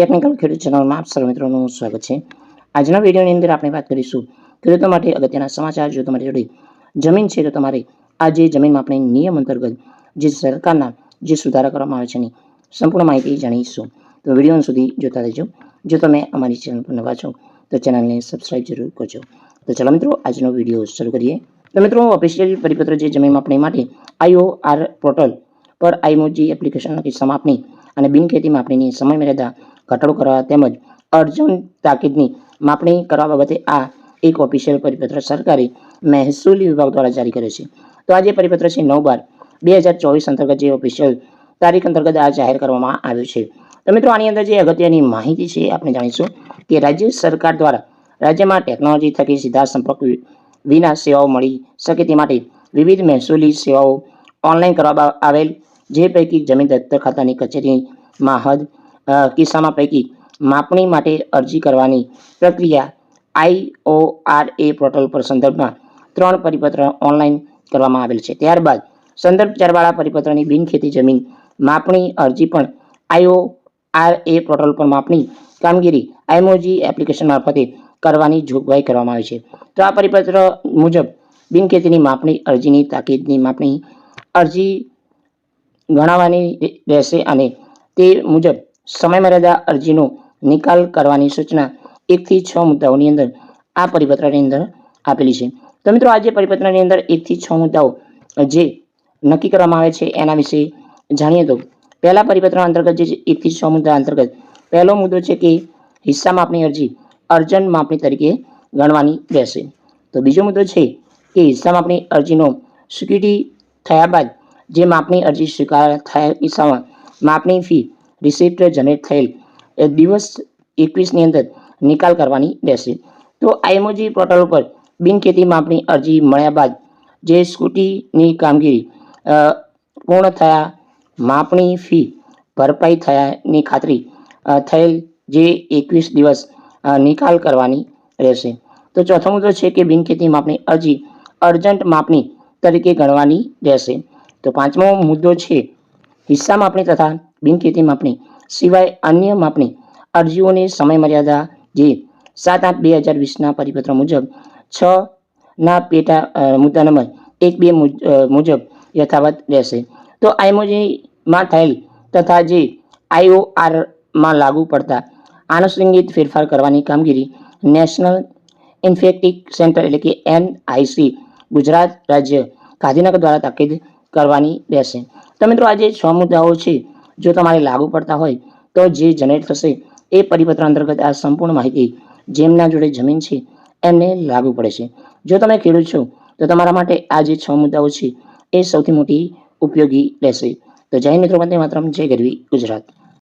Technical ખેડૂત ચેનલમાં આપ સર્વ મિત્રોનું સ્વાગત છે. આજના વિડીયોની અંદર આપણે વાત કરીશું ખેડૂતો માટે અગત્યના સમાચાર. જો તમારી જોડે જમીન છે, તો તમારે આ જે જમીનમાં આપણે નિયમ અંતર્ગત જે સરકારના જે સુધારા કરવામાં આવે છે, એની સંપૂર્ણ માહિતી જાણીશું. તો વીડિયો સુધી જોતા રહેજો. જો તમે અમારી ચેનલ પર નવા છો, તો ચેનલને સબસ્ક્રાઇબ જરૂર કરજો. તો ચાલો મિત્રો, આજનો વીડિયો શરૂ કરીએ. તો મિત્રો ઓફિશિયલ પરિપત્ર જે જમીન માપણી માટે આઈઓ આર પોર્ટલ પર આઈમોજી એપ્લિકેશનના કિસ્સામાં આપણી અને બિનખેતી માપણીની સમય મર્યાદા ઘટાડો કરવા તેમજ અર્જુન તાકીદની માપણી કરવા બાબતે આ એક ઓફિશિયલ પરિપત્ર સરકારે મહેસૂલી વિભાગ દ્વારા જારી કર્યો છે. તો આ જે પરિપત્ર છે નવ બાર બે હજાર ચોવીસ અંતર્ગત જે ઓફિશિયલ તારીખ અંતર્ગત આ જાહેર કરવામાં આવ્યું છે. તો મિત્રો, આની અંદર જે અગત્યની માહિતી છે, આપણે જાણીશું કે રાજ્ય સરકાર દ્વારા રાજ્યમાં ટેકનોલોજી થકી સીધા સંપર્ક વિના સેવાઓ મળી શકે તે માટે વિવિધ મહેસૂલી સેવાઓ ઓનલાઈન કરવામાં આવેલ, જે પૈકી જમીન દત્તક ખાતાની કચેરીમાં હદ કિસ્સામાં પૈકી માપણી માટે અરજી કરવાની પ્રક્રિયા આઈઓઆરએ પોર્ટલ પર સંદર્ભમાં ત્રણ પરિપત્ર ઓનલાઈન કરવામાં આવેલ છે. ત્યારબાદ સંદર્ભ ચારવાળા પરિપત્રની બિનખેતી જમીન માપણી અરજી પણ આઈઓઆરએ પોર્ટલ પર માપણી કામગીરી આઈમોજી એપ્લિકેશન મારફતે કરવાની જોગવાઈ કરવામાં આવી છે. તો આ પરિપત્ર મુજબ બિનખેતીની માપણી અરજીની તાકીદની માપણી અરજી ગણાવવાની રહેશે અને તે મુજબ સમયમર્યાદા અરજીનો નિકાલ કરવાની સૂચના એકથી છ મુદ્દાઓની અંદર આ પરિપત્રની અંદર આપેલી છે. તો મિત્રો આજે પરિપત્રની અંદર એકથી છ મુદ્દાઓ જે નક્કી કરવામાં આવે છે એના વિશે જાણીએ તો પહેલા પરિપત્ર અંતર્ગત જે એકથી છ મુદ્દા અંતર્ગત પહેલો મુદ્દો છે કે હિસ્સા માપની અરજી અર્જન માપણી તરીકે ગણવાની રહેશે. તો બીજો મુદ્દો છે કે હિસ્સા માપની અરજીનો સ્વીકૃતિ થયા બાદ જે માપની અરજી સ્વીકાર થયા કિસ્સામાં માપની ફી રિસિપ્ટ જનરેટ થયેલ દિવસ એકવીસની અંદર નિકાલ કરવાની રહેશે. તો આઈમોજી પોર્ટલ ઉપર બિનખેતી માપણી અરજી મળ્યા બાદ જે સ્કૂટીની કામગીરી પૂર્ણ થયા માપણી ફી ભરપાઈ થયાની ખાતરી થયેલ જે એકવીસ દિવસ નિકાલ કરવાની રહેશે. તો ચોથો મુદ્દો છે કે બિનખેતી માપણી અરજી અર્જન્ટ માપણી તરીકે ગણવાની રહેશે. તો પાંચમો મુદ્દો છે, હિસ્સા માપણી તથા બિનખેતી માપણી સિવાય અન્ય માપણી અરજીઓની સમયમર્યાદા જે સાત આઠ બે હજાર વીસના પરિપત્ર મુજબ, છ ના પેટા મુદ્દા નંબર એક બે મુજ- મુજબ યથાવત રહેશે. તો આઈમોજીમાં થયેલ તથા જે આઈઓઆરમાં લાગુ પડતા આનુષંગિક ફેરફાર કરવાની કામગીરી નેશનલ ઇન્ફેક્ટિક સેન્ટર એટલે કે એનઆઈસી ગુજરાત રાજ્ય ગાંધીનગર દ્વારા તાકીદ કરવાની રહેશે. તો મિત્રો આજે છ મુદ્દાઓ છે. જો તમારે લાગુ પડતા હોય તો જે જનરેટ થશે એ પરિપત્ર અંતર્ગત આ સંપૂર્ણ માહિતી જેમના જોડે જમીન છે એમને લાગુ પડે છે. જો તમે ખેડૂત છો, તો તમારા માટે આ જે છ મુદ્દાઓ છે એ સૌથી મોટી ઉપયોગી રહેશે. તો જય મિત્રો, વંદે માત્રમ, જય ગરવી ગુજરાત.